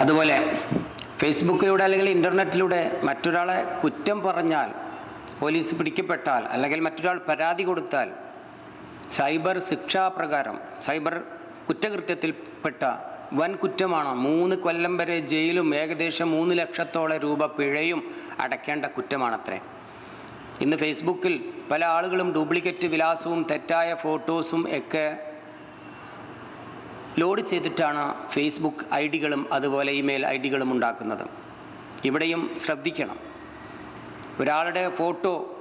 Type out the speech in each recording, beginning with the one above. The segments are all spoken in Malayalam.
അതുപോലെ ഫേസ്ബുക്കിലൂടെ അല്ലെങ്കിൽ ഇന്റർനെറ്റിലൂടെ മറ്റൊരാളെ കുറ്റം പറഞ്ഞാൽ പോലീസ് പിടിക്കപ്പെട്ടാൽ അല്ലെങ്കിൽ മറ്റൊരാൾ പരാതി കൊടുത്താൽ സൈബർ ശിക്ഷാപ്രകാരം സൈബർ കുറ്റകൃത്യത്തിൽപ്പെട്ട വൻ കുറ്റമാണ്? മൂന്ന് കൊല്ലം വരെ ജയിലും ഏകദേശം മൂന്ന് ലക്ഷത്തോളം രൂപ പിഴയും അടയ്ക്കേണ്ട കുറ്റമാണത്രേ. ഇന്ന് ഫേസ്ബുക്കിൽ പല ആളുകളും ഡ്യൂപ്ലിക്കേറ്റ് വിലാസവും തെറ്റായ ഫോട്ടോസും ഒക്കെ ലോഡ് ചെയ്തിട്ടാണ് ഫേസ്ബുക്ക് ഐ ഡികളും അതുപോലെ ഇമെയിൽ ഐ ഡികളും ഉണ്ടാക്കുന്നത്. ഇവിടെയും ശ്രദ്ധിക്കണം. ഒരാളുടെ ഫോട്ടോ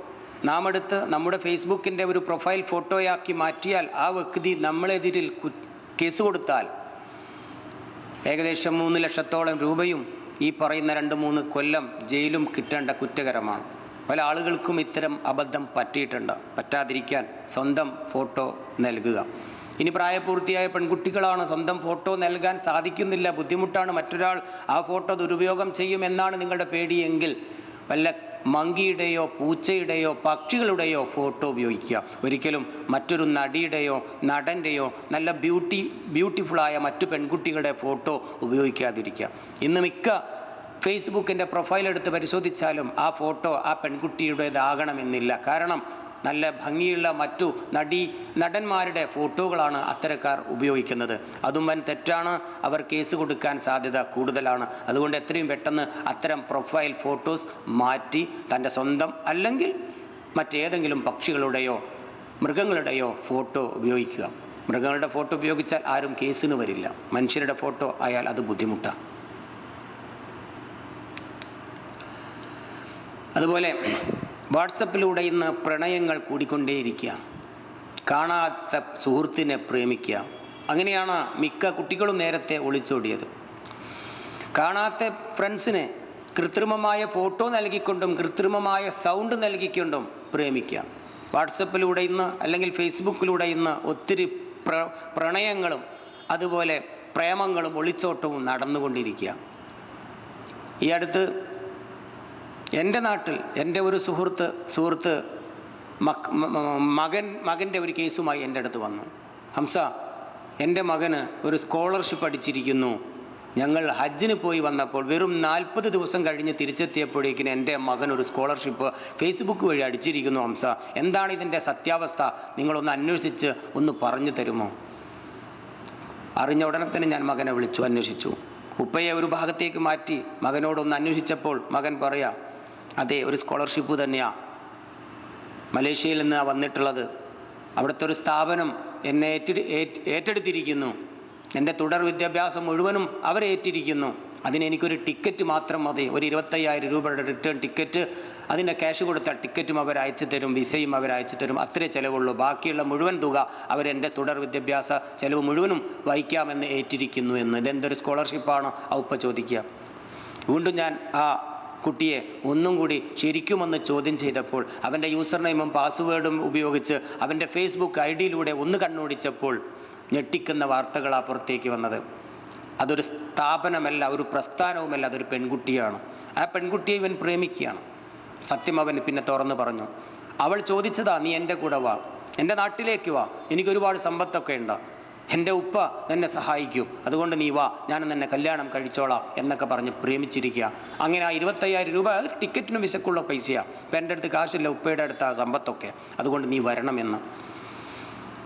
നാം എടുത്ത് നമ്മുടെ ഫേസ്ബുക്കിന്റെ ഒരു പ്രൊഫൈൽ ഫോട്ടോയാക്കി മാറ്റിയാൽ ആ വ്യക്തി നമ്മളെതിരിൽ കേസ് കൊടുത്താൽ ഏകദേശം മൂന്ന് ലക്ഷത്തോളം രൂപയും ഈ പറയുന്ന രണ്ട് മൂന്ന് കൊല്ലം ജയിലും കിട്ടേണ്ട കുറ്റകരമാണ്. പല ആളുകൾക്കും ഇത്തരം അബദ്ധം പറ്റിയിട്ടുണ്ട്. പറ്റാതിരിക്കാൻ സ്വന്തം ഫോട്ടോ നൽകുക. ഇനി പ്രായപൂർത്തിയായ പെൺകുട്ടികളാണ് സ്വന്തം ഫോട്ടോ നൽകാൻ സാധിക്കുന്നില്ല. ബുദ്ധിമുട്ടാണ് മറ്റൊരാൾ ആ ഫോട്ടോ ദുരുപയോഗം ചെയ്യുമെന്നാണ് നിങ്ങളുടെ പേടിയെങ്കിൽ വല്ല മങ്കിയുടെയോ പൂച്ചയുടെയോ പക്ഷികളുടെയോ ഫോട്ടോ ഉപയോഗിക്കുക. ഒരിക്കലും മറ്റൊരു നടിയുടെയോ നടന്റെയോ നല്ല ബ്യൂട്ടി ബ്യൂട്ടിഫുള്ളായ മറ്റു പെൺകുട്ടികളുടെ ഫോട്ടോ ഉപയോഗിക്കാതിരിക്കുക. ഇന്ന് മിക്ക ഫേസ്ബുക്കിന്റെ പ്രൊഫൈൽ എടുത്ത് പരിശോധിച്ചാലും ആ ഫോട്ടോ ആ പെൺകുട്ടിയുടേതാകണമെന്നില്ല. കാരണം നല്ല ഭംഗിയുള്ള മറ്റു നടി നടന്മാരുടെ ഫോട്ടോകളാണ് അത്തരക്കാർ ഉപയോഗിക്കുന്നത്. അതും വൻ തെറ്റാണ്. അവർ കേസ് കൊടുക്കാൻ സാധ്യത കൂടുതലാണ്. അതുകൊണ്ട് എത്രയും പെട്ടെന്ന് അത്തരം പ്രൊഫൈൽ ഫോട്ടോസ് മാറ്റി തന്റെ സ്വന്തം അല്ലെങ്കിൽ മറ്റേതെങ്കിലും പക്ഷികളുടെയോ മൃഗങ്ങളുടെയോ ഫോട്ടോ ഉപയോഗിക്കുക. മൃഗങ്ങളുടെ ഫോട്ടോ ഉപയോഗിച്ചാൽ ആരും കേസിന് വരില്ല. മനുഷ്യരുടെ ഫോട്ടോ ആയാൽ അത് ബുദ്ധിമുട്ടാണ് അതുപോലെ വാട്സപ്പിലൂടെ ഇന്ന് പ്രണയങ്ങൾ കൂടിക്കൊണ്ടേയിരിക്കുക. കാണാത്ത സുഹൃത്തിനെ പ്രേമിക്കുക. അങ്ങനെയാണ് മിക്ക കുട്ടികളും നേരത്തെ ഒളിച്ചോടിയത്. കാണാത്ത ഫ്രണ്ട്സിനെ കൃത്രിമമായ ഫോട്ടോ നൽകിക്കൊണ്ടും കൃത്രിമമായ സൗണ്ട് നൽകിക്കൊണ്ടും പ്രേമിക്കുക. വാട്സപ്പിലൂടെ ഇന്ന് അല്ലെങ്കിൽ ഫേസ്ബുക്കിലൂടെ ഇന്ന് ഒത്തിരി പ്ര പ്രണയങ്ങളും അതുപോലെ പ്രേമങ്ങളും ഒളിച്ചോട്ടവും നടന്നുകൊണ്ടിരിക്കുക. ഈ അടുത്ത് എന്റെ നാട്ടിൽ എന്റെ ഒരു സുഹൃത്ത് സുഹൃത്ത് മകൻ മകന്റെ ഒരു കേസുമായി എന്റെ അടുത്ത് വന്നു. ഹംസ എന്റെ മകന് ഒരു സ്കോളർഷിപ്പ് അടിച്ചിരിക്കുന്നു. ഞങ്ങൾ ഹജ്ജിന് പോയി വന്നപ്പോൾ വെറും നാൽപ്പത് ദിവസം കഴിഞ്ഞ് തിരിച്ചെത്തിയപ്പോഴേക്കിന് എന്റെ മകൻ ഒരു സ്കോളർഷിപ്പ് ഫേസ്ബുക്ക് വഴി അടിച്ചിരിക്കുന്നു ഹംസ. എന്താണ് ഇതിന്റെ സത്യാവസ്ഥ? നിങ്ങളൊന്ന് അന്വേഷിച്ച് ഒന്ന് പറഞ്ഞു തരുമോ? അറിഞ്ഞ ഉടനെ തന്നെ ഞാൻ മകനെ വിളിച്ചു അന്വേഷിച്ചു. ഉപ്പയെ ഒരു ഭാഗത്തേക്ക് മാറ്റി മകനോടൊന്ന് അന്വേഷിച്ചപ്പോൾ മകൻ പറയാം അതെ ഒരു സ്കോളർഷിപ്പ് തന്നെയാണ് മലേഷ്യയിൽ നിന്ന് വന്നിട്ടുള്ളത്. അവിടുത്തെ ഒരു സ്ഥാപനം എന്നെ ഏറ്റെടു ഏറ്റെടുത്തിരിക്കുന്നു. എന്റെ തുടർ വിദ്യാഭ്യാസം മുഴുവനും അവരേറ്റിരിക്കുന്നു അതിന് എനിക്കൊരു ടിക്കറ്റ് മാത്രം മതി. ഒരു ഇരുപത്തയ്യായിരം രൂപയുടെ റിട്ടേൺ ടിക്കറ്റ് അതിന്റെ ക്യാഷ് കൊടുത്ത ടിക്കറ്റും അവർ അയച്ചു തരും വിസയും അവർ അയച്ചു തരും. അത്രേ ചിലവുള്ളൂ. ബാക്കിയുള്ള മുഴുവൻ തുക അവരെന്റെ തുടർ വിദ്യാഭ്യാസ ചിലവ് മുഴുവനും വഹിക്കാമെന്ന് ഏറ്റിരിക്കുന്നു എന്ന്. ഇതെന്തൊരു സ്കോളർഷിപ്പാണ്? ഉപ്പ ചോദിക്കുക. വീണ്ടും ഞാൻ ആ കുട്ടിയെ ഒന്നും കൂടി ശരിക്കുമൊന്ന് ചോദ്യം ചെയ്തപ്പോൾ അവന്റെ യൂസർ നെയിമും പാസ്വേഡും ഉപയോഗിച്ച് അവന്റെ ഫേസ്ബുക്ക് ഐ ഡിയിലൂടെ ഒന്ന് കണ്ണോടിച്ചപ്പോൾ ഞെട്ടിക്കുന്ന വാർത്തകളാണ് പുറത്തേക്ക് വന്നത്. അതൊരു സ്ഥാപനമല്ല ഒരു പ്രസ്ഥാനവുമല്ല അതൊരു പെൺകുട്ടിയാണ്. ആ പെൺകുട്ടിയെ ഇവൻ പ്രേമിക്കുകയാണ്. സത്യം അവൻ പിന്നെ തുറന്നു പറഞ്ഞു അവൾ ചോദിച്ചതാ നീ എന്റെ കൂടെ വാ എന്റെ നാട്ടിലേക്ക് വാ എനിക്കൊരുപാട് സമ്പത്തൊക്കെ ഉണ്ട്. എന്റെ ഉപ്പ എന്നെ സഹായിക്കും. അതുകൊണ്ട് നീ വാ ഞാൻ നിന്നെ കല്യാണം കഴിച്ചോളാം എന്നൊക്കെ പറഞ്ഞ് പ്രേമിച്ചിരിക്കുക. അങ്ങനെ ആ ഇരുപത്തയ്യായിരം രൂപ ടിക്കറ്റിനും വിശക്കുള്ള പൈസയാണ് ഇപ്പം എന്റെ അടുത്ത് കാശില്ല ഉപ്പയുടെ അടുത്ത് ആ സമ്പത്തൊക്കെ. അതുകൊണ്ട് നീ വരണമെന്ന്.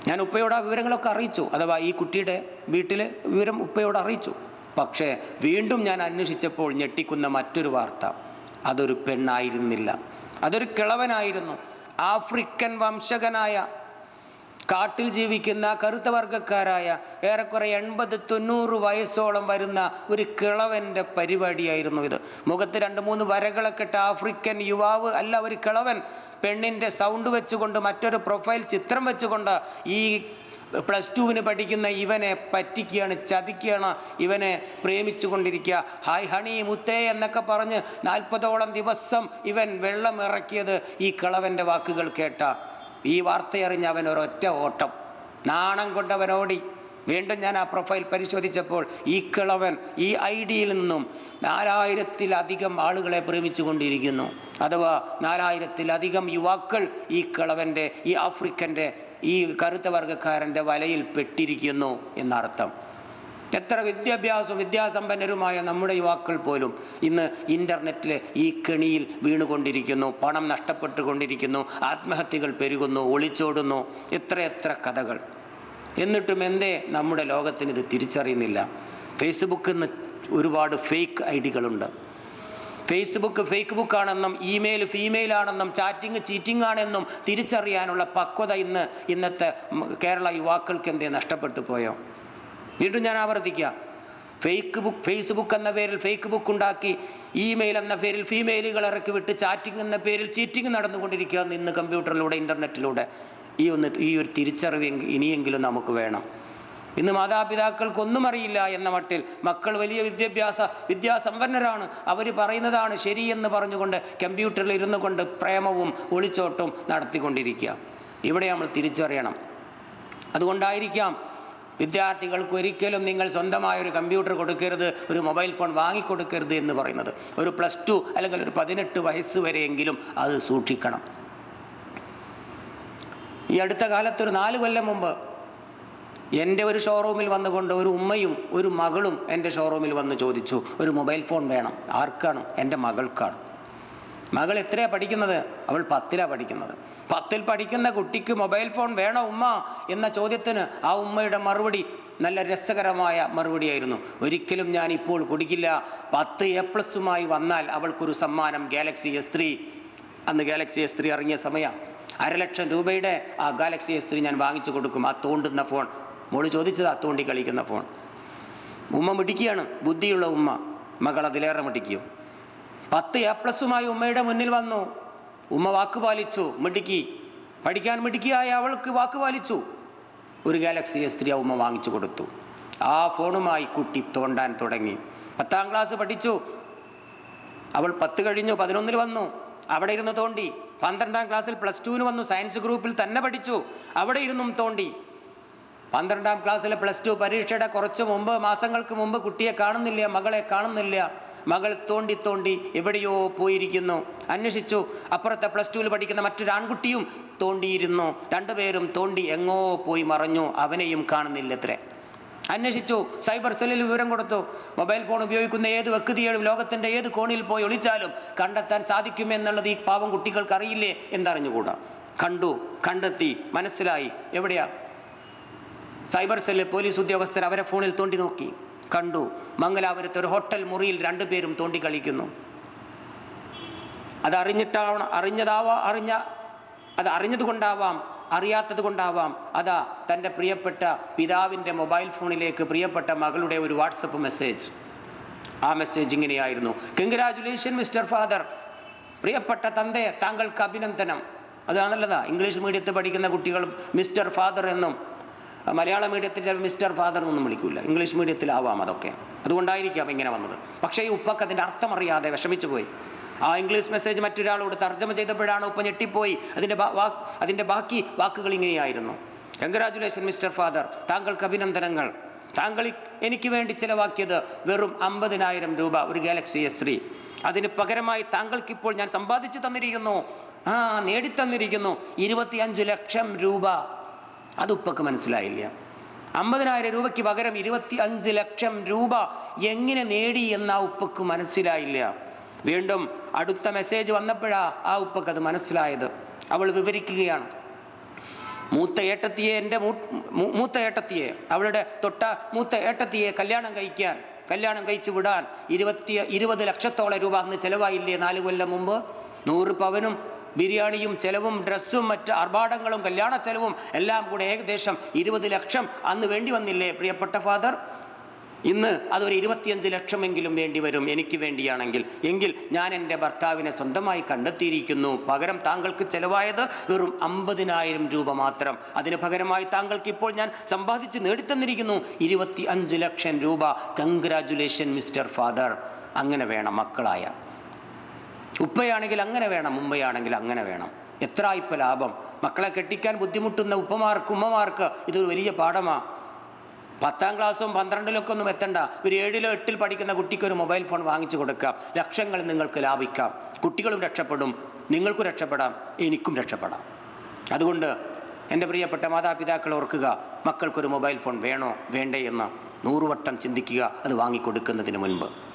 ഞാൻ ഉപ്പയോട് ആ വിവരങ്ങളൊക്കെ അറിയിച്ചു. അഥവാ ഈ കുട്ടിയുടെ വീട്ടിൽ വിവരം ഉപ്പയോട് അറിയിച്ചു. പക്ഷേ വീണ്ടും ഞാൻ അന്വേഷിച്ചപ്പോൾ ഞെട്ടിക്കുന്ന മറ്റൊരു വാർത്ത. അതൊരു പെണ്ണായിരുന്നില്ല. അതൊരു കിളവനായിരുന്നു. ആഫ്രിക്കൻ വംശകനായ കാട്ടിൽ ജീവിക്കുന്ന കറുത്ത വർഗക്കാരായ ഏറെക്കുറെ എൺപത് തൊണ്ണൂറ് വയസ്സോളം വരുന്ന ഒരു കിളവന്റെ പരിപാടിയായിരുന്നു ഇത്. മുഖത്ത് രണ്ട് മൂന്ന് വരകളൊക്കെ ഇട്ട ആഫ്രിക്കൻ യുവാവ് അല്ല ഒരു കിളവൻ പെണ്ണിന്റെ സൗണ്ട് വെച്ചുകൊണ്ട് മറ്റൊരു പ്രൊഫൈൽ ചിത്രം വെച്ചുകൊണ്ട് ഈ പ്ലസ് ടുവിന് പഠിക്കുന്ന ഇവനെ പറ്റിക്കുകയാണ് ചതിക്കുകയാണ് ഇവനെ പ്രേമിച്ചു കൊണ്ടിരിക്കുക ഹായ് ഹണി മുത്തേ എന്നൊക്കെ പറഞ്ഞ് നാൽപ്പതോളം ദിവസം ഇവൻ വെള്ളം ഇറക്കിയത് ഈ കിളവന്റെ വാക്കുകൾ കേട്ട ഈ വാർത്തയറിഞ്ഞ് അവൻ ഒരൊറ്റ ഓട്ടം. നാണം കൊണ്ടവനോടി. വീണ്ടും ഞാൻ ആ പ്രൊഫൈൽ പരിശോധിച്ചപ്പോൾ ഈ കിളവൻ ഈ ഐ ഡിയിൽ നിന്നും നാലായിരത്തിലധികം ആളുകളെ പ്രേമിച്ചു കൊണ്ടിരിക്കുന്നു അഥവാ നാലായിരത്തിലധികം യുവാക്കൾ ഈ കിളവന്റെ ഈ ആഫ്രിക്കന്റെ ഈ കറുത്ത വർഗക്കാരന്റെ വലയിൽ പെട്ടിരിക്കുന്നു എന്നർത്ഥം. എത്ര വിദ്യാഭ്യാസം വിദ്യാസമ്പന്നരുമായ നമ്മുടെ യുവാക്കൾ പോലും ഇന്ന് ഇന്റർനെറ്റിലെ ഈ കെണിയിൽ വീണുകൊണ്ടിരിക്കുന്നു പണം നഷ്ടപ്പെട്ടുകൊണ്ടിരിക്കുന്നു ആത്മഹത്യകൾ പെരുകുന്നു ഒളിച്ചോടുന്നു എത്രയെത്ര കഥകൾ. എന്നിട്ടും എന്തേ നമ്മുടെ ലോകത്തിന് ഇത് തിരിച്ചറിയുന്നില്ല. ഫേസ്ബുക്കിൽ നിന്ന് ഒരുപാട് ഫേക്ക് ഐ ഡികളുണ്ട് ഫേസ്ബുക്ക് ഫേക്ക് ബുക്കാണെന്നും ഇമെയിൽ ഫീമെയിൽ ആണെന്നും ചാറ്റിംഗ് ചീറ്റിംഗ് ആണെന്നും തിരിച്ചറിയാനുള്ള പക്വത ഇന്ന് ഇന്നത്തെ കേരള യുവാക്കൾക്ക് എന്തേ നഷ്ടപ്പെട്ടു പോയോ? വീണ്ടും ഞാൻ ആവർത്തിക്കുക. ഫേക്ക് ബുക്ക് ഫേസ്ബുക്ക് എന്ന പേരിൽ ഫേക്ക് ബുക്ക് ഉണ്ടാക്കി ഇമെയിൽ എന്ന പേരിൽ ഫീമെയിലുകൾ ഇറക്കി വിട്ട് ചാറ്റിംഗ് എന്ന പേരിൽ ചീറ്റിംഗ് നടന്നുകൊണ്ടിരിക്കുക ഇന്ന് കമ്പ്യൂട്ടറിലൂടെ ഇന്റർനെറ്റിലൂടെ ഈ ഒന്ന് ഈ ഒരു തിരിച്ചറിവ് ഇനിയെങ്കിലും നമുക്ക് വേണം. ഇന്ന് മാതാപിതാക്കൾക്കൊന്നും അറിയില്ല എന്ന മട്ടിൽ മക്കൾ വലിയ വിദ്യാഭ്യാസ വിദ്യാസമ്പന്നരാണ്. അവർ പറയുന്നതാണ് ശരിയെന്ന് പറഞ്ഞുകൊണ്ട് കമ്പ്യൂട്ടറിൽ ഇരുന്നു കൊണ്ട് പ്രേമവും ഒളിച്ചോട്ടും നടത്തിക്കൊണ്ടിരിക്കുക. ഇവിടെ നമ്മൾ തിരിച്ചറിയണം. അതുകൊണ്ടായിരിക്കാം വിദ്യാർത്ഥികൾക്ക് ഒരിക്കലും നിങ്ങൾ സ്വന്തമായ ഒരു കമ്പ്യൂട്ടർ കൊടുക്കരുത് ഒരു മൊബൈൽ ഫോൺ വാങ്ങിക്കൊടുക്കരുത് എന്ന് പറയുന്നത്. ഒരു പ്ലസ് ടു അല്ലെങ്കിൽ ഒരു പതിനെട്ട് വയസ്സ് വരെയെങ്കിലും അത് സൂക്ഷിക്കണം. ഈ അടുത്ത കാലത്ത് ഒരു നാല് കൊല്ലം മുമ്പ് എന്റെ ഒരു ഷോറൂമിൽ വന്നുകൊണ്ട് ഒരു ഉമ്മയും ഒരു മകളും എന്റെ ഷോറൂമിൽ വന്ന് ചോദിച്ചു ഒരു മൊബൈൽ ഫോൺ വേണം ആർക്കാണ്? എന്റെ മകൾക്കാണ്. മകൾ എത്രയാണ് പഠിക്കുന്നത്? അവൾ പത്തിലാണ് പഠിക്കുന്നത്. പത്തിൽ പഠിക്കുന്ന കുട്ടിക്ക് മൊബൈൽ ഫോൺ വേണോ ഉമ്മ? എന്ന ചോദ്യത്തിന് ആ ഉമ്മയുടെ മറുപടി നല്ല രസകരമായ മറുപടിയായിരുന്നു. ഒരിക്കലും ഞാൻ ഇപ്പോൾ കൊടുക്കില്ല. പത്ത് എ പ്ലസുമായി വന്നാൽ അവൾക്കൊരു സമ്മാനം ഗാലക്സി എസ് ത്രീ. അന്ന് ഗാലക്സി എസ് ത്രീ ഇറങ്ങിയ സമയം അരലക്ഷം രൂപയുടെ ആ ഗാലക്സി എസ് ത്രീ ഞാൻ വാങ്ങിച്ചു കൊടുക്കും. ആ തോണ്ടുന്ന ഫോൺ. മോൾ ചോദിച്ചത് ആ തോണ്ടി കളിക്കുന്ന ഫോൺ. ഉമ്മ മിടിക്കുകയാണ് ബുദ്ധിയുള്ള ഉമ്മ. മകൾ അതിലേറെ മിടിക്കും പത്ത് എ പ്ലസുമായി ഉമ്മയുടെ മുന്നിൽ വന്നു. ഉമ്മ വാക്ക് പാലിച്ചു മിടുക്കി. പഠിക്കാൻ മിടുക്കിയായ അവൾക്ക് വാക്ക് പാലിച്ചു. ഒരു ഗാലക്സി എസ് ത്രീ ഉമ്മ വാങ്ങിച്ചു കൊടുത്തു. ആ ഫോണുമായി കുട്ടി തോണ്ടാൻ തുടങ്ങി. പത്താം ക്ലാസ് പഠിച്ചു. അവൾ പത്ത് കഴിഞ്ഞു പതിനൊന്നിൽ വന്നു. അവിടെ ഇരുന്ന് തോണ്ടി. പന്ത്രണ്ടാം ക്ലാസ്സിൽ പ്ലസ് ടുവിന് വന്നു. സയൻസ് ഗ്രൂപ്പിൽ തന്നെ പഠിച്ചു. അവിടെ ഇരുന്നും തോണ്ടി. പന്ത്രണ്ടാം ക്ലാസ്സിലെ പ്ലസ് ടു പരീക്ഷയുടെ കുറച്ച് മുമ്പ് മാസങ്ങൾക്ക് മുമ്പ് കുട്ടിയെ കാണുന്നില്ല മകളെ കാണുന്നില്ല. മകൾ തോണ്ടി തോണ്ടി എവിടെയോ പോയിരിക്കുന്നു. അന്വേഷിച്ചു. അപ്പുറത്തെ പ്ലസ് ടുവിൽ പഠിക്കുന്ന മറ്റൊരു ആൺകുട്ടിയും തോണ്ടിയിരുന്നു. രണ്ടുപേരും തോണ്ടി എങ്ങോ പോയി മറഞ്ഞു. അവനെയും കാണുന്നില്ലത്രേ. അന്വേഷിച്ചു. സൈബർ സെല്ലിൽ വിവരം കൊടുത്തു. മൊബൈൽ ഫോൺ ഉപയോഗിക്കുന്ന ഏത് വ്യക്തിയും ലോകത്തിന്റെ ഏത് കോണിൽ പോയി ഒളിച്ചാലും കണ്ടെത്താൻ സാധിക്കുമെന്നുള്ളത് ഈ പാവം കുട്ടികൾക്ക് അറിയില്ലേ എന്നറിഞ്ഞുകൂടാ. കണ്ടു കണ്ടെത്തി മനസ്സിലായി. എവിടെയാ? സൈബർ സെല്ല് പോലീസ് ഉദ്യോഗസ്ഥർ അവരെ ഫോണിൽ തോണ്ടി നോക്കി. കണ്ടു. മംഗലാപുരത്ത് ഒരു ഹോട്ടൽ മുറിയിൽ രണ്ടുപേരും തോണ്ടി കളിക്കുന്നു അത് അറിഞ്ഞിട്ടാവണം അറിഞ്ഞതാവാ അറിഞ്ഞ അത് അറിഞ്ഞത് കൊണ്ടാവാം അറിയാത്തത് കൊണ്ടാവാം അതാ തന്റെ പ്രിയപ്പെട്ട പിതാവിന്റെ മൊബൈൽ ഫോണിലേക്ക് പ്രിയപ്പെട്ട മകളുടെ ഒരു വാട്സപ്പ് മെസ്സേജ്. ആ മെസ്സേജ് ഇങ്ങനെയായിരുന്നു. കൺഗ്രാജുലേഷൻ മിസ്റ്റർ ഫാദർ പ്രിയപ്പെട്ട തന്തേ താങ്കൾക്ക് അഭിനന്ദനം. അതാണല്ലതാ. ഇംഗ്ലീഷ് മീഡിയത്തിൽ പഠിക്കുന്ന കുട്ടികളും മിസ്റ്റർ ഫാദർ എന്നും മലയാള മീഡിയത്തിൽ ചിലപ്പോൾ മിസ്റ്റർ ഫാദർ എന്നൊന്നും വിളിക്കില്ല ഇംഗ്ലീഷ് മീഡിയത്തിലാവാം അതൊക്കെ. അതുകൊണ്ടായിരിക്കാം ഇങ്ങനെ വന്നത്. പക്ഷേ ഈ ഉപ്പക്ക് അതിന്റെ അർത്ഥം അറിയാതെ വിഷമിച്ചു പോയി. ആ ഇംഗ്ലീഷ് മെസ്സേജ് മറ്റൊരാളോട് തർജമ ചെയ്തപ്പോഴാണ് ഉപ്പ ഞെട്ടിപ്പോയി. അതിന്റെ അതിന്റെ ബാക്കി വാക്കുകൾ ഇങ്ങനെയായിരുന്നു. കൺഗ്രാജുലേഷൻ മിസ്റ്റർ ഫാദർ താങ്കൾക്ക് അഭിനന്ദനങ്ങൾ. താങ്കൾ എനിക്ക് വേണ്ടി ചിലവാക്കിയത് വെറും അമ്പതിനായിരം രൂപ ഒരു ഗാലക്സി എസ് ത്രീ. അതിന് പകരമായി താങ്കൾക്കിപ്പോൾ ഞാൻ സമ്പാദിച്ചു തന്നിരിക്കുന്നു. ആ നേടിത്തന്നിരിക്കുന്നു. ഇരുപത്തിയഞ്ച് ലക്ഷം രൂപ. അത് ഉപ്പക്ക് മനസ്സിലായില്ല. അമ്പതിനായിരം രൂപയ്ക്ക് പകരം ഇരുപത്തി അഞ്ച് ലക്ഷം രൂപ എങ്ങനെ നേടി എന്ന് ആ ഉപ്പക്ക് മനസ്സിലായില്ല. വീണ്ടും അടുത്ത മെസ്സേജ് വന്നപ്പോഴാ ആ ഉപ്പക്ക് അത് മനസ്സിലായത്. അവൾ വിവരിക്കുകയാണ്. മൂത്ത ഏട്ടത്തിയെ എന്റെ മൂത്ത ഏട്ടത്തിയെ അവളുടെ തൊട്ട മൂത്ത ഏട്ടത്തിയെ കല്യാണം കഴിക്കാൻ കല്യാണം കഴിച്ചു വിടാൻ ഇരുപത്തി ഇരുപത് ലക്ഷത്തോളം രൂപ അന്ന് ചിലവായില്ലേ നാല് കൊല്ലം മുമ്പ്? നൂറ് പവനും ബിരിയാണിയും ചെലവും ഡ്രസ്സും മറ്റ് ആർഭാടങ്ങളും കല്യാണ ചെലവും എല്ലാം കൂടെ ഏകദേശം ഇരുപത് ലക്ഷം അന്ന് വേണ്ടി വന്നില്ലേ പ്രിയപ്പെട്ട ഫാദർ? ഇന്ന് അതൊരു ഇരുപത്തിയഞ്ച് ലക്ഷമെങ്കിലും വേണ്ടി വരും എനിക്ക് വേണ്ടിയാണെങ്കിൽ. എങ്കിൽ ഞാൻ എന്റെ ഭർത്താവിനെ സ്വന്തമായി കണ്ടെത്തിയിരിക്കുന്നു. പകരം താങ്കൾക്ക് ചെലവായത് വെറും അമ്പതിനായിരം രൂപ മാത്രം. അതിന് പകരമായി താങ്കൾക്ക് ഇപ്പോൾ ഞാൻ സമ്പാദിച്ച് നേടിത്തന്നിരിക്കുന്നു ഇരുപത്തി അഞ്ച് ലക്ഷം രൂപ. കൺഗ്രാജുലേഷൻ മിസ്റ്റർ ഫാദർ അങ്ങനെ വേണം മക്കളായ. ഉപ്പയാണെങ്കിൽ അങ്ങനെ വേണം ഉമ്മയാണെങ്കിൽ അങ്ങനെ വേണം. എത്ര ഇപ്പം ലാഭം? മക്കളെ കെട്ടിക്കാൻ ബുദ്ധിമുട്ടുന്ന ഉപ്പമാർക്ക് ഉമ്മമാർക്ക് ഇതൊരു വലിയ പാഠമാണ് പത്താം ക്ലാസ്സും പന്ത്രണ്ടിലൊക്കെ ഒന്നും എത്തണ്ട. ഒരു ഏഴിലോ എട്ടിൽ പഠിക്കുന്ന കുട്ടിക്ക് ഒരു മൊബൈൽ ഫോൺ വാങ്ങിച്ചു കൊടുക്കാം ലക്ഷങ്ങൾ നിങ്ങൾക്ക് ലാഭിക്കാം. കുട്ടികളും രക്ഷപ്പെടും. നിങ്ങൾക്കും രക്ഷപ്പെടാം. എനിക്കും രക്ഷപ്പെടാം. അതുകൊണ്ട് എന്റെ പ്രിയപ്പെട്ട മാതാപിതാക്കൾ ഓർക്കുക മക്കൾക്കൊരു മൊബൈൽ ഫോൺ വേണോ? വേണ്ടേ എന്ന്. നൂറുവട്ടം ചിന്തിക്കുക അത് വാങ്ങിക്കൊടുക്കുന്നതിന് മുൻപ്.